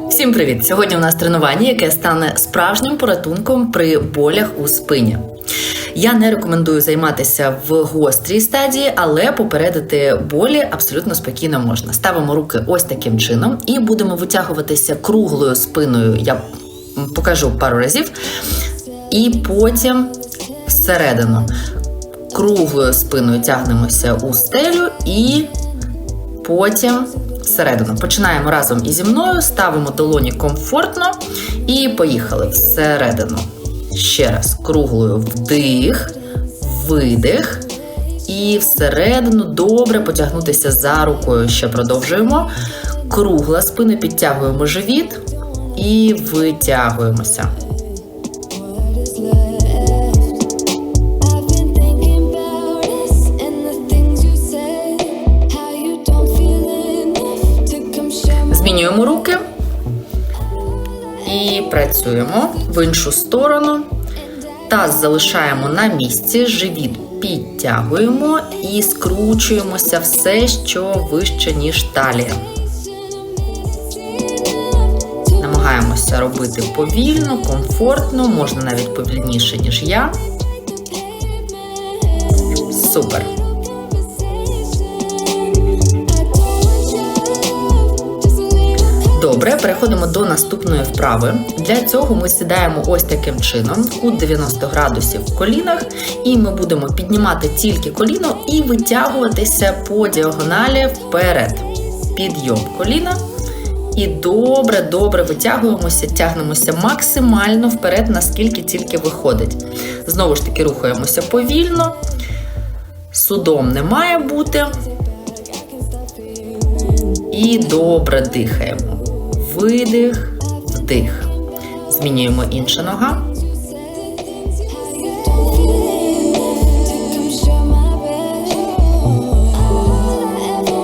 Всім привіт! Сьогодні у нас тренування, яке стане справжнім порятунком при болях у спині. Я не рекомендую займатися в гострій стадії, але попередити болі абсолютно спокійно можна. Ставимо руки ось таким чином і будемо витягуватися круглою спиною. Я покажу пару разів. І потім всередину. Круглою спиною тягнемося у стелю і потім всередину. Починаємо разом із зі мною, ставимо долоні комфортно і поїхали всередину. Ще раз, круглою вдих, видих. І всередину добре потягнутися за рукою. Ще продовжуємо. Кругла спина, підтягуємо живіт і витягуємося. Змінюємо руки і працюємо в іншу сторону. Таз залишаємо на місці, живіт підтягуємо і скручуємося все, що вище, ніж талія. Намагаємося робити повільно, комфортно, можна навіть повільніше, ніж я. Супер. Добре, переходимо до наступної вправи. Для цього ми сідаємо ось таким чином, кут 90 градусів в колінах, і ми будемо піднімати тільки коліно і витягуватися по діагоналі вперед. Підйом коліна. І добре, добре витягуємося, тягнемося максимально вперед, наскільки тільки виходить. Знову ж таки, рухаємося повільно. Судом не має бути. І добре дихаємо. Видих, вдих. Змінюємо інша нога.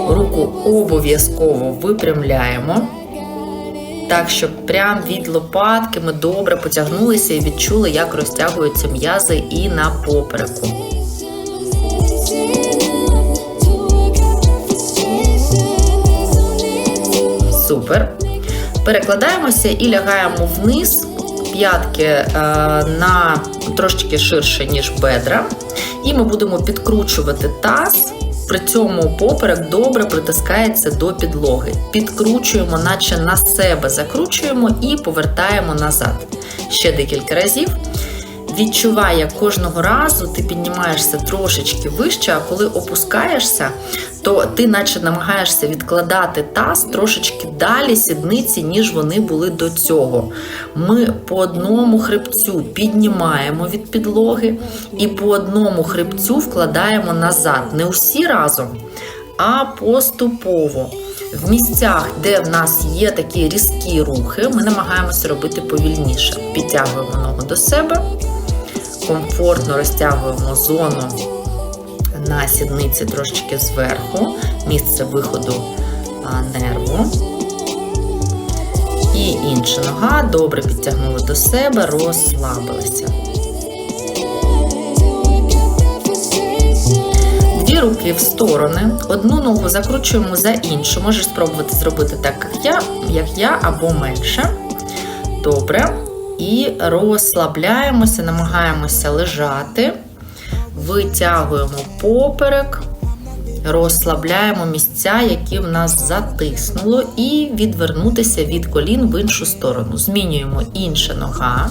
Руку обов'язково випрямляємо. Так, щоб прям від лопатки ми добре потягнулися і відчули, як розтягуються м'язи і на попереку. Супер. Перекладаємося і лягаємо вниз, п'ятки е, на трошечки ширше, ніж бедра. І ми будемо підкручувати таз. При цьому поперек добре притискається до підлоги. Підкручуємо, наче на себе закручуємо і повертаємо назад. Ще декілька разів. Відчувай, як кожного разу ти піднімаєшся трошечки вище, а коли опускаєшся, то ти наче намагаєшся відкладати таз трошечки далі сідниці, ніж вони були до цього. Ми по одному хребцю піднімаємо від підлоги і по одному хребцю вкладаємо назад. Не усі разом, а поступово. В місцях, де в нас є такі різкі рухи, ми намагаємося робити повільніше. Підтягуємо ногу до себе комфортно розтягуємо зону на сідниці трошечки зверху, місце виходу нерву. І інша нога добре підтягнули до себе, розслабилися. Дві руки в сторони, одну ногу закручуємо за іншу. Можеш спробувати зробити так, як я, як я або менше. Добре. І розслабляємося, намагаємося лежати, витягуємо поперек, розслабляємо місця, які в нас затиснуло, і відвернутися від колін в іншу сторону. Змінюємо інша нога,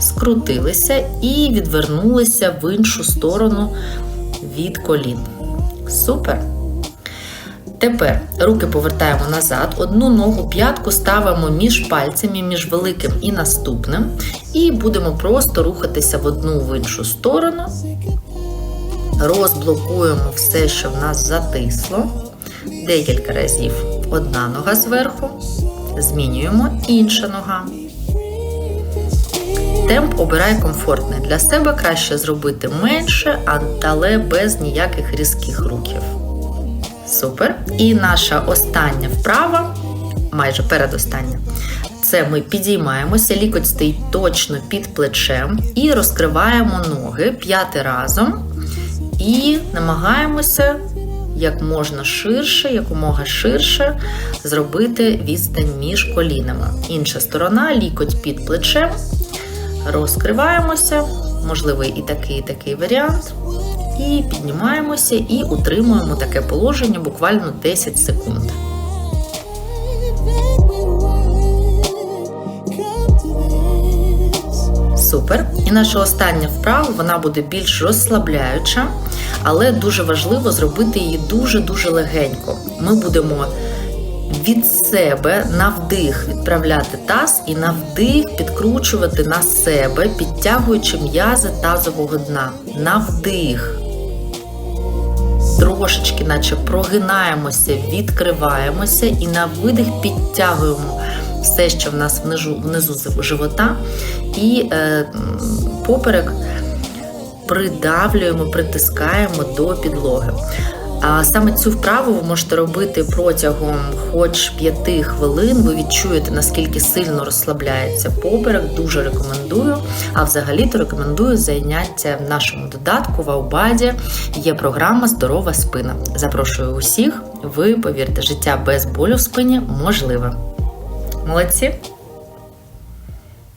скрутилися і відвернулися в іншу сторону від колін. Супер! Тепер руки повертаємо назад, одну ногу п'ятку ставимо між пальцями, між великим і наступним, і будемо просто рухатися в одну в іншу сторону. Розблокуємо все, що в нас затисло. Декілька разів одна нога зверху. Змінюємо інша нога. Темп обирай комфортний. Для себе краще зробити менше, але без ніяких різких рухів. Супер. І наша остання вправа, майже передостання, це ми підіймаємося, лікоть стоїть точно під плечем і розкриваємо ноги п'яти разом. І намагаємося як можна ширше, якомога ширше зробити відстань між колінами. Інша сторона, лікоть під плечем. Розкриваємося, можливий і такий, і такий варіант. І піднімаємося і утримуємо таке положення буквально 10 секунд. Супер. І наша остання вправа вона буде більш розслабляюча, але дуже важливо зробити її дуже-дуже легенько. Ми будемо від себе на вдих відправляти таз і на вдих підкручувати на себе, підтягуючи м'язи тазового дна. На вдих. Трошечки, наче прогинаємося, відкриваємося і на видих підтягуємо все, що в нас внизу, внизу живота, і е, поперек придавлюємо, притискаємо до підлоги. А саме цю вправу ви можете робити протягом хоч 5 хвилин. Ви відчуєте, наскільки сильно розслабляється поперек. Дуже рекомендую. А взагалі-то рекомендую заняття в нашому додатку в Аубаді. Є програма Здорова спина. Запрошую усіх. Ви повірте, життя без болю в спині можливе. Молодці!